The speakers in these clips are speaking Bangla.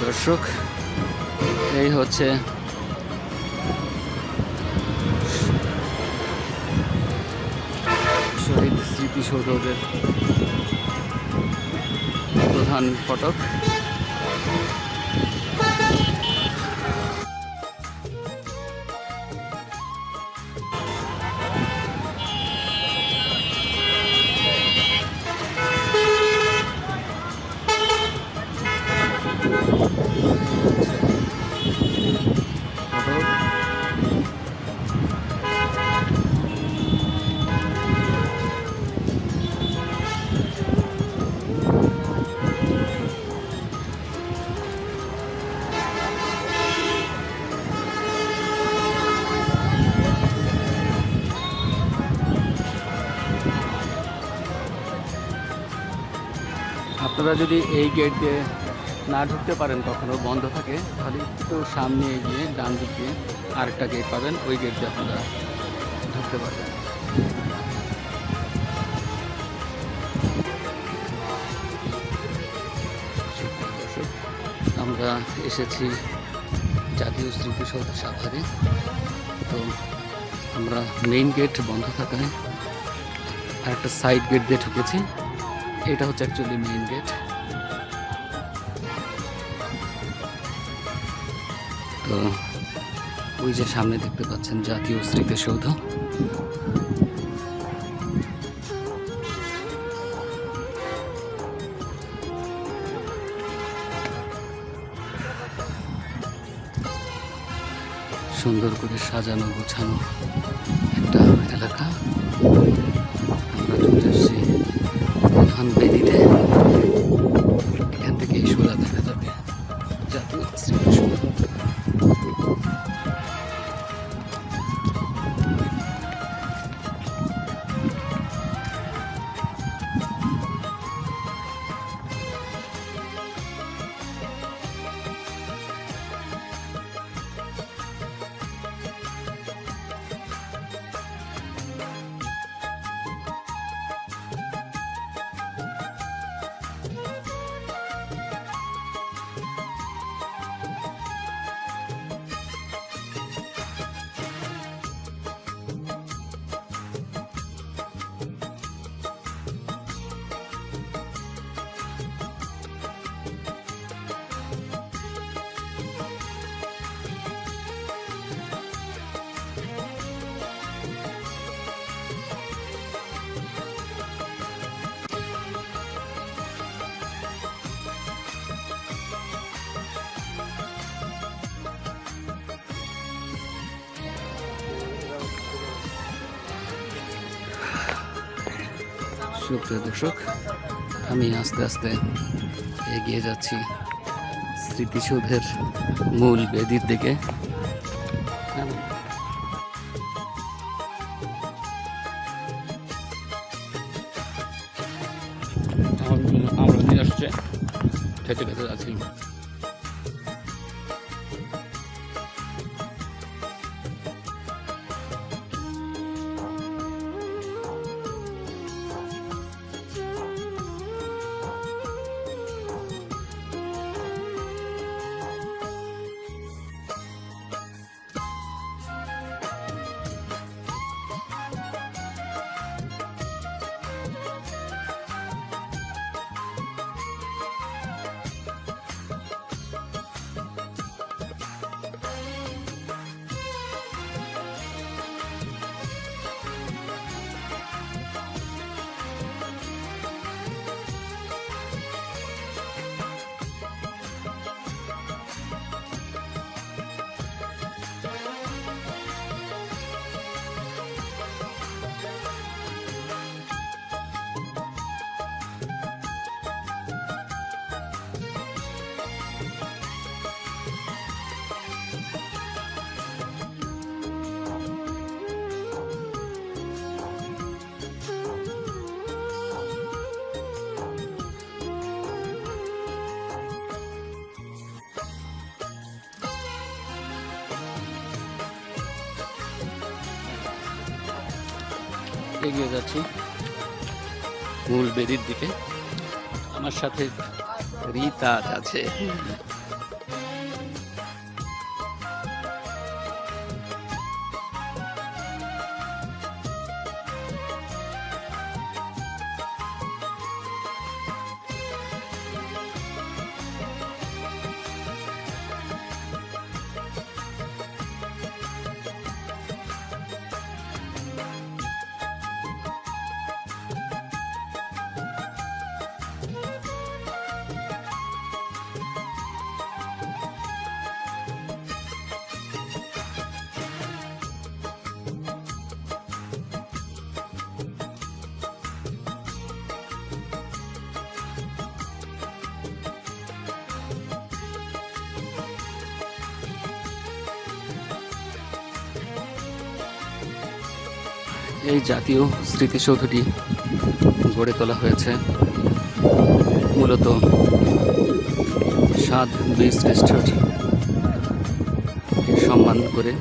দর্শক এই হচ্ছে শহীদ স্মৃতিসৌধের প্রধান ফটক। আপনারা যদি এই গেট দিয়ে না ঢুকতে পারেন, কখনো বন্ধ থাকে, তাহলে একটু সামনে এগিয়ে ডান দিক আরেকটা গেট পাবেন। ওই গেট দিয়ে আপনারা ঢুকতে পারবেন। আমরা এসেছি জাতীয় স্মৃতিসৌধ সাভারে। তো আমরা মেইন গেট বন্ধ থাকায় আর একটা সাইড গেট দিয়ে ঢুকেছি। এটা হচ্ছে অ্যাকচুয়ালি মেইন গেট তো ওই যে সামনে দেখতে পাচ্ছেন জাতীয় স্মৃতিসৌধ সুন্দর করে সাজানো গোছানো একটা এলাকা। সুপ্রিয় দর্শক আমি আস্তে আস্তে এগিয়ে যাচ্ছি স্মৃতিসৌধের মূল বেদির দিকে। এগিয়ে যাচ্ছি। মূল বেদির দিকে। আমার সাথে রিতা আছে। এই জাতীয় স্মৃতিসৌধটি গড়ে তোলা হয়েছে। মূলত সাত বীর শ্রেষ্ঠ সম্মান করে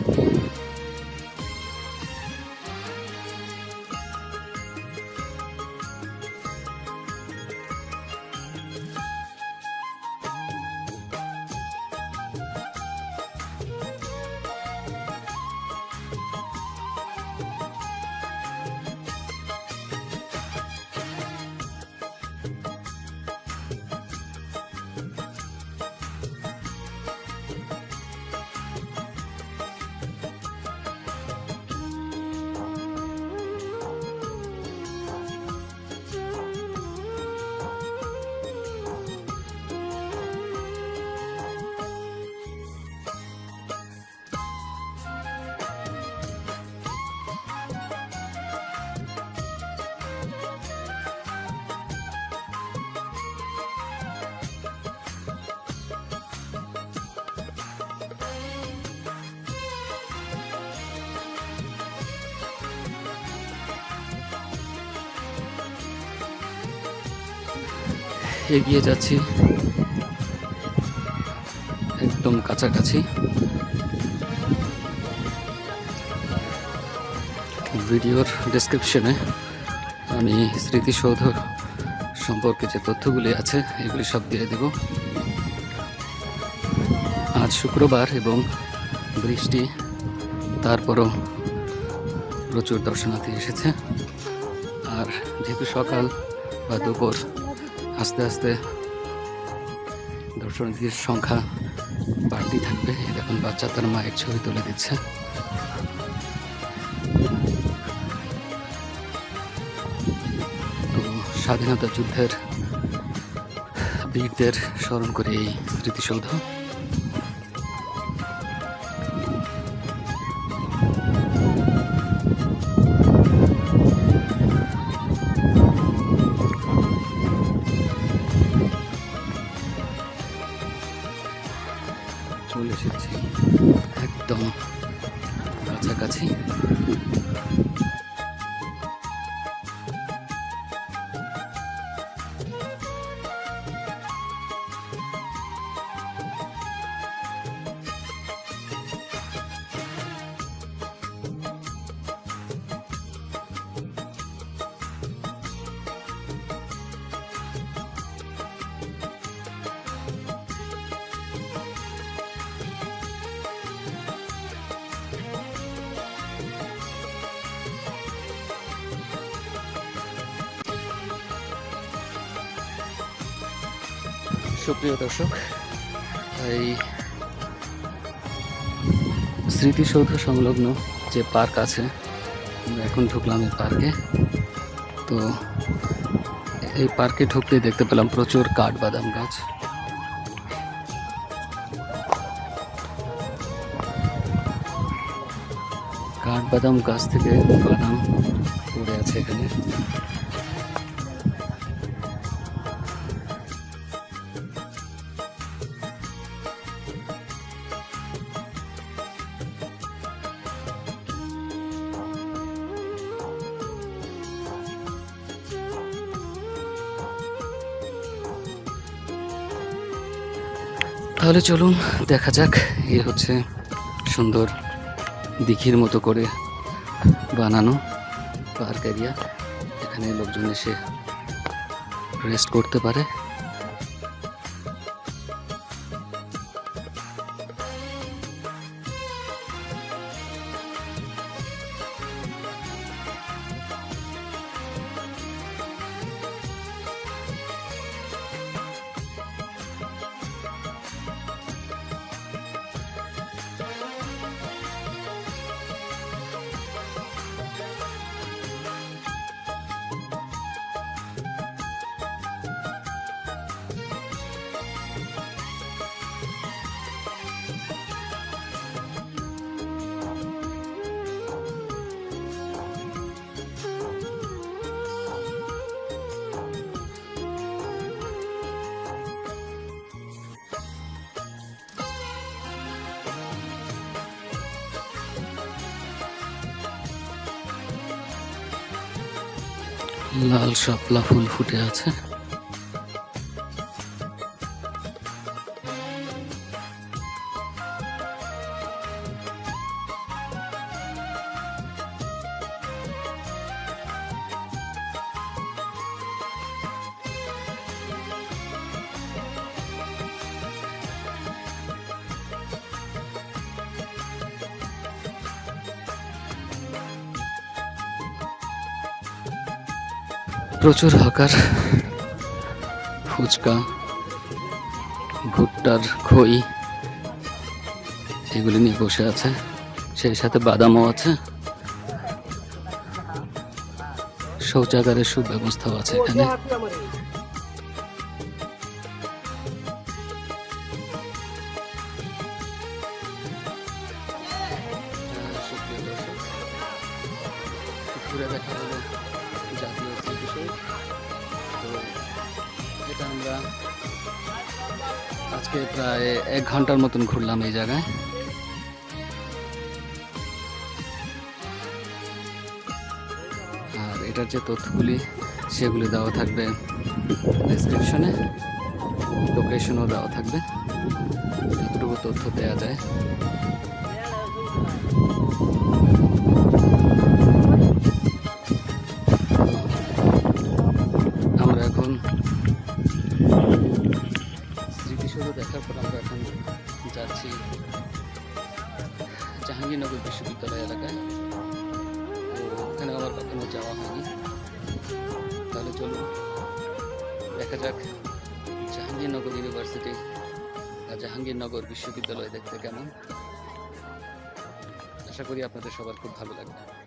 এগিয়ে যাচ্ছি। একদম কাছাকাছি। ভিডিওর ডেসক্রিপশনে আমি স্মৃতিসৌধ সম্পর্কে যে তথ্যগুলি আছে, এগুলি সব দিয়ে দেব। আজ শুক্রবার এবং বৃষ্টি, তারপরও প্রচুর দর্শনার্থী এসেছে। আর যেহেতু সকাল বা দুপুর আস্তে আস্তে দর্শনার্থীর সংখ্যা বাড়তি থাকবে। এখন বাচ্চা তার মায়ের ছবি তুলে দিচ্ছে। তো স্বাধীনতা যুদ্ধের বীরদের স্মরণ করে এই স্মৃতিসৌধ। কাছাকাছি। সুপ্রিয় দর্শক, এই স্মৃতিসৌধ সংলগ্ন যে পার্ক আছে, আমরা এখন ঢুকলাম এই পার্কে। তো এই পার্কে ঢুকতে দেখতে পেলাম প্রচুর কাঠবাদাম গাছ। কাঠবাদাম গাছ থেকে বাদাম পড়ে আছে এখানে। তাহলে চলুন, দেখা যাক, এ হচ্ছে সুন্দর দিঘির মতো করে বানানো পার্ক এরিয়া। এখানে লোকজন এসে রেস্ট করতে পারে। লাল শাপলা ফুল ফুটে আছে। প্রচুর হকার। ফুচকা, ভুট্টার খই, এগুলি নিয়ে বসে আছে। সেই সাথে বাদামও আছে। শৌচাগারের সুব্যবস্থাও আছে এখানে। এক ঘণ্টার মতন ঘুরলাম এই জায়গায়। আর এটার যে তথ্যগুলি, সেগুলি দেওয়া থাকবে ডেসক্রিপশনে লোকেশনও দেওয়া থাকবে। যতটুকু তথ্য দেওয়া যায়। স্মৃতিসৌধ দেখার পর আমরা এখন যাচ্ছি জাহাঙ্গীরনগর বিশ্ববিদ্যালয় এলাকায়। তো ওখানে আমার কখনো যাওয়া হয়নি। তাহলে চলুন দেখা যাক জাহাঙ্গীরনগর ইউনিভার্সিটি জাহাঙ্গীরনগর বিশ্ববিদ্যালয় দেখতে কেমন। আশা করি আপনাদের সবার খুব ভালো লাগবে।